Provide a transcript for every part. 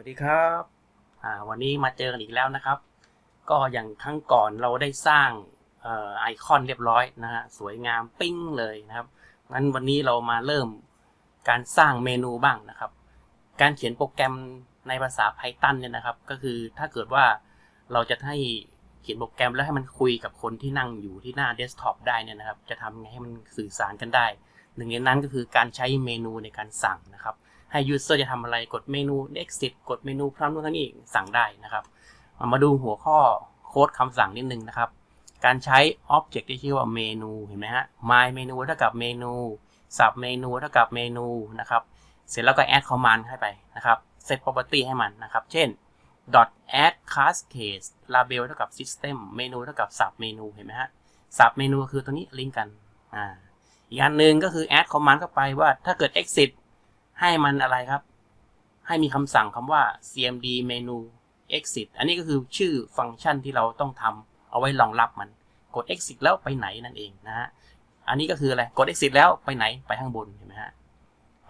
วัสดีครับอ่าวันนี้มาเจอกันอีกแล้วนะครับ ก็อย่างครั้งก่อนเราได้สร้างออไอคอนเรียบร้อยนะฮะสวยงามปิ้งเลยนะครับงั้นวันนี้เรามาเริ่มการสร้างเมนูบ้างนะครับ การเขียนโปรแกรมในภาษา Python เนี่ยนะครับ ก็คือถ้าเกิดว่าเราจะให้เขียนโปรแกรมแล้วให้มันคุยกับคนที่นั่งอยู่ที่หน้าเดสก์ท็อปได้เนี่ยนะครับ จะทำไงให้มันสื่อสารกันได้ หนึ่งในนั้นก็คือการใช้เมนูในการสั่งนะครับ ให้ user จะทำอะไรกดเมนู exit กดเมนูพร้อมนู่นทั้งนี้สั่งได้นะครับ มาดูหัวข้อโค้ดคำสั่งนิดนึงนะครับ การใช้ object ที่ชื่อว่าเมนูเห็นไหมฮะ my เมนูเท่ากับเมนู sub เมนูเท่ากับเมนูนะครับ เสร็จแล้วก็ add command ให้ไปนะครับ set property ให้มันนะครับ เช่น dot add class case label เท่ากับ system เมนูเท่ากับ sub เมนูเห็นไหมฮะ sub เมนูคือตัวนี้ลิงก์กัน อ่า อีกอันหนึ่งก็คือ add command เข้าไปว่าถ้าเกิด exit ให้มันอะไรครับ ให้มีคำสั่งคำว่า cmd menu exit อันนี้ก็คือชื่อฟังก์ชันที่เราต้องทำเอาไว้รองรับมัน กด exit แล้วไปไหนนั่นเองนะฮะ อันนี้ก็คืออะไร กด exit แล้วไปไหน ไปข้างบนเห็นไหมฮะ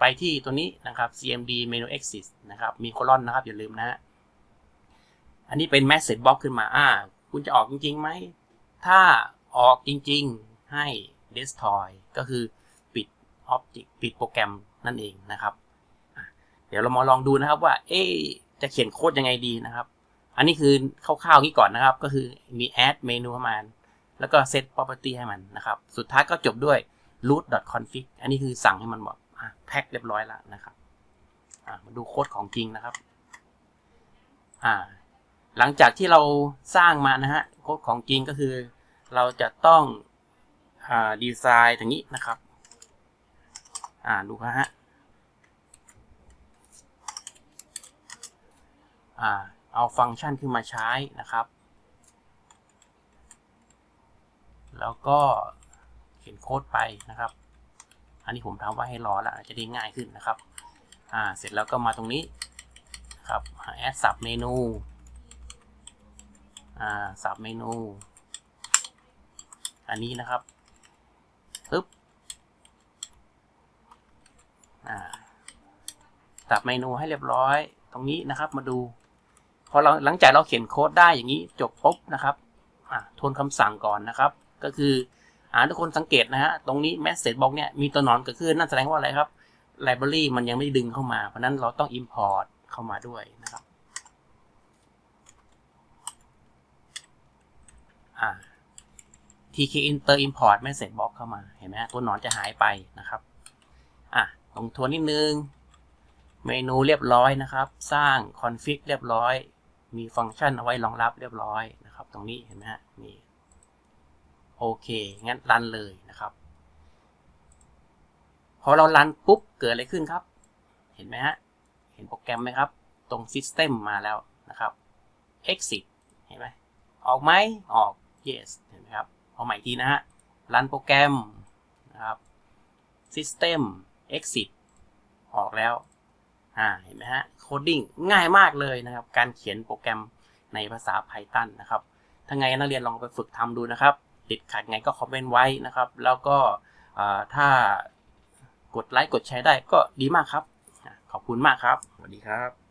ไปที่ตัวนี้นะครับ cmd menu exit นะครับ มีโคลอนนะครับอย่าลืมนะฮะ อันนี้เป็น message box ขึ้นมา อ่า คุณจะออกจริงๆไหม ถ้าออกจริงๆให้ destroy ก็คือปิด object ปิดโปรแกรม นั่นเองนะครับ เดี๋ยวเรามาลองดูนะครับว่า เอ๊จะเขียนโค้ดยังไงดีนะครับ อันนี้คือคร่าวๆนี้ก่อนนะครับ ก็คือมี add เมนูเข้ามาแล้วก็ set property ให้มันนะครับ สุดท้ายก็จบด้วย root config อันนี้คือสั่งให้มันบอกแพ็คเรียบร้อยแล้วนะครับมาดูโค้ดของจริงนะครับ หลังจากที่เราสร้างมานะฮะโค้ดของจริงก็คือ เราจะต้องอดีไซน์อย่างนี้นะครับ อ่าดูนะฮะอ่าเอาฟังก์ชันขึ้นมาใช้นะครับ แล้วก็เขียนโค้ดไปนะครับ อันนี้ผมทำไว้ให้รอแล้วจะได้ง่ายขึ้นนะครับ อ่า เสร็จแล้วก็มาตรงนี้ครับ add sub เมนูอ่า sub เมนูอันนี้นะครับปึ๊บ อ่าสับเมนูให้เรียบร้อย ตรงนี้นะครับมาดู พอเราหลังจากเราเขียนโค้ดได้อย่างนี้จบปุ๊บนะครับทวนคำสั่งก่อนนะครับ ก็คืออ่าทุกคนสังเกตนะฮะตรงนี้ message box เนี่ยมีตัวหนอนเกิดขึ้นนั่นแสดงว่าอะไรครับ library มันยังไม่ดึงเข้ามา เพราะนั้นเราต้อง import เข้ามาด้วยนะครับอ่า tk enter import message box เข้ามาเห็นไหมตัวหนอนจะหายไปนะครับ งทวนนิดนึง เมนูเรียบร้อยนะครับ สร้าง config เรียบร้อย มีฟังก์ชันเอาไว้รองรับเรียบร้อยนะครับ ตรงนี้เห็นไหมฮะนี่โอเค งั้นรันเลยนะครับ พอเรารันปุ๊บ เกิดอะไรขึ้นครับ เห็นไหมฮะ เห็นโปรแกรมไหมครับ ตรง system มาแล้วนะครับ exit เห็นไหมออกไหมออก yes เห็นไหมครับ เอาใหม่ทีนะฮะ รันโปรแกรมนะครับ system exit ออกแล้วอ่าเห็นไหมฮะโคดดิ้งง่ายมากเลยนะครับ การเขียนโปรแกรมในภาษา Python นะครับถ้าไงนักเรียนลองไปฝึกทำดูนะครับ ติดขัดไงก็คอมเมนต์ไว้นะครับ แล้วก็ถ้ากดไลค์กดแชร์ได้ก็ดีมากครับ ขอบคุณมากครับ สวัสดีครับ